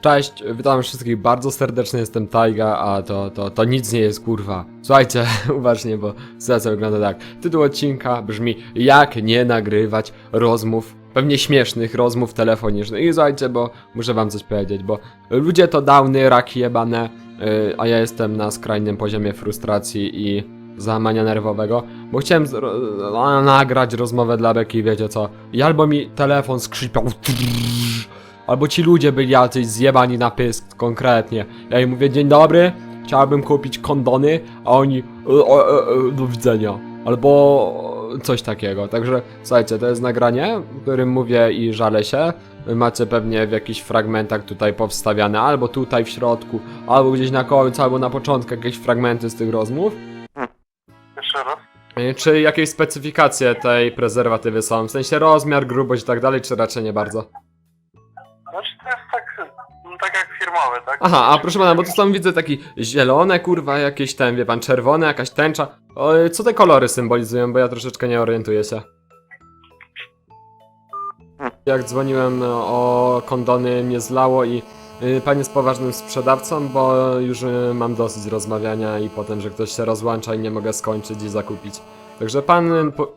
Cześć, witam wszystkich bardzo serdecznie, jestem Taiga, a to, to, to nic nie jest kurwa. Słuchajcie, uważnie, bo sytuacja wygląda tak. Tytuł odcinka brzmi Jak nie nagrywać rozmów, pewnie śmiesznych rozmów telefonicznych. I słuchajcie, bo muszę wam coś powiedzieć, bo ludzie to downy, raki jebane, yy, a ja jestem na skrajnym poziomie frustracji i załamania nerwowego, bo chciałem nagrać rozmowę dla Beki, wiecie co, i albo mi telefon skrzypiał, albo ci ludzie byli jacyś zjebani na pysk konkretnie. Ja im mówię, dzień dobry, chciałbym kupić kondony, a oni, e, e, e, do widzenia, albo coś takiego. Także słuchajcie, to jest nagranie, w którym mówię i żalę się. Macie pewnie w jakichś fragmentach tutaj powstawiane, albo tutaj w środku, albo gdzieś na końcu, albo na początku jakieś fragmenty z tych rozmów. Jeszcze raz. E, Czy jakieś specyfikacje tej prezerwatywy są? W sensie rozmiar, grubość i tak dalej, czy raczej nie bardzo? Znaczy to jest tak, no, tak jak firmowy, tak? Aha, a proszę pana, bo tu są widzę takie zielone, kurwa, jakieś ten, wie pan, czerwone, jakaś tęcza. O, co te kolory symbolizują, bo ja troszeczkę nie orientuję się. Jak dzwoniłem o kondony, mnie zlało i y, pan jest poważnym sprzedawcą, bo już y, mam dosyć rozmawiania i potem, że ktoś się rozłącza i nie mogę skończyć i zakupić. Także pan... y, Po...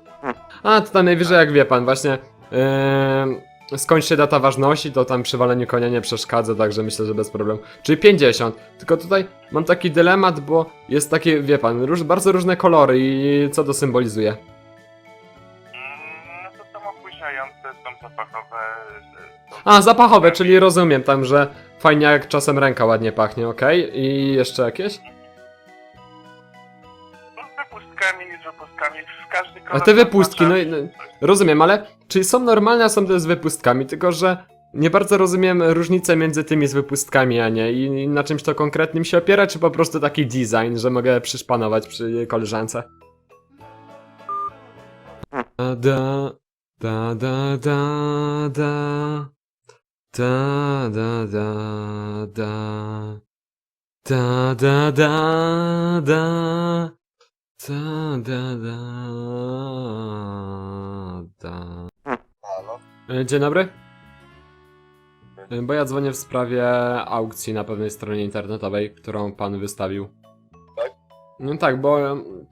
A, to tam najwyżej jak wie pan, właśnie... Yy, skończy się data ważności, to tam przy waleniu konia nie przeszkadza, także myślę, że bez problemu. Czyli 50. Tylko tutaj mam taki dylemat, bo jest takie, wie pan, róż, bardzo różne kolory i co to symbolizuje? Mm, No to są zapachowe. y, to- A, zapachowe, czyli rozumiem tam, że fajnie jak czasem ręka ładnie pachnie, okej? I jeszcze jakieś? No, z wypustkami, z wypustkami, A te wypustki, no, i- no rozumiem, ale czy są normalne, a są te z wypustkami, tylko że nie bardzo rozumiem różnicę między tymi z wypustkami, a nie. I i na czymś to konkretnym się opiera, czy po prostu taki design, że mogę przyszpanować przy koleżance? Da, da, da, da, da, da. Da, da, da, da. Da, da, da, da. Da, da, da, da. Halo? E, Dzień dobry. E, Bo ja dzwonię w sprawie aukcji na pewnej stronie internetowej, którą pan wystawił. Tak? No tak, bo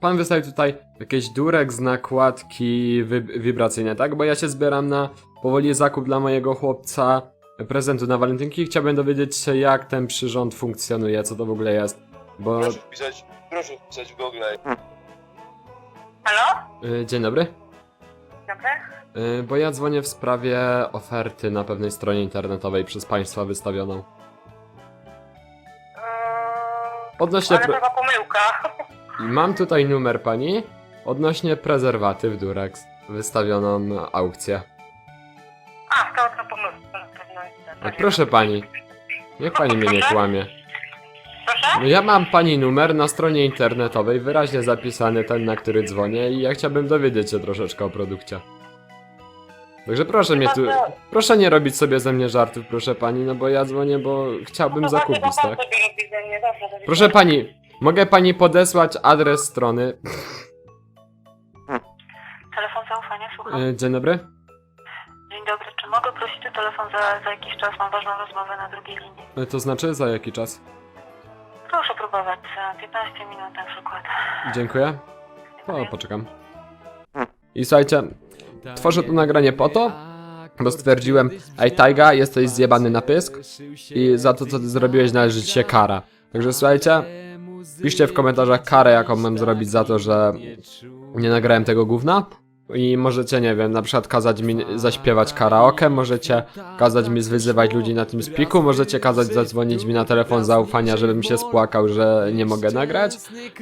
pan wystawił tutaj jakiś durek z nakładki wy wibracyjne, tak? Bo ja się zbieram na powoli zakup dla mojego chłopca prezentu na walentynki i chciałbym dowiedzieć się, jak ten przyrząd funkcjonuje, co to w ogóle jest. Bo... Proszę wpisać, proszę wpisać w Google. Halo? E, Dzień dobry. Dobry? Y, Bo ja dzwonię w sprawie oferty na pewnej stronie internetowej przez państwa wystawioną. Yy, Odnośnie. ale Pre- chyba pomyłka. Mam tutaj numer pani odnośnie prezerwatyw Durex. Wystawioną aukcję. A, to, to pomyłka. na pewno jest. A proszę pani, niech pani mnie nie kłamie. Proszę? No ja mam pani numer na stronie internetowej, wyraźnie zapisany ten, na który dzwonię i ja chciałbym dowiedzieć się troszeczkę o produkcie. Także proszę mnie tu, proszę nie robić sobie ze mnie żartów, proszę pani, no bo ja dzwonię, bo chciałbym No zakupić, tak? Proszę pani, mogę pani podesłać adres strony. Telefon zaufania, słucham. E, Dzień dobry. Dzień dobry, czy mogę prosić o telefon za, za jakiś czas? Mam ważną rozmowę na drugiej linii. E, To znaczy za jaki czas? Proszę próbować za 15 minut na przykład. Dziękuję. O, poczekam. I słuchajcie, tworzę to nagranie po to, bo stwierdziłem, ej Taiga, jesteś zjebany na pysk i za to, co ty zrobiłeś, należy ci się kara. Także słuchajcie, piszcie w komentarzach karę, jaką mam zrobić za to, że nie nagrałem tego gówna. I możecie, nie wiem, na przykład kazać mi zaśpiewać karaoke, możecie kazać mi zwyzywać ludzi na tym spiku, możecie kazać zadzwonić mi na telefon zaufania, żebym się spłakał, że nie mogę nagrać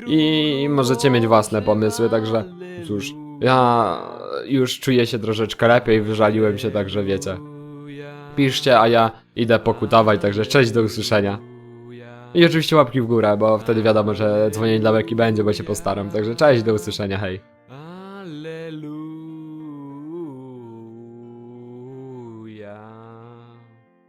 i możecie mieć własne pomysły, także cóż, ja już czuję się troszeczkę lepiej, wyżaliłem się, także wiecie. Piszcie, a ja idę pokutować, także cześć, do usłyszenia. I oczywiście łapki w górę, bo wtedy wiadomo, że dzwonienie dla Beki będzie, bo się postaram, także cześć, do usłyszenia, hej.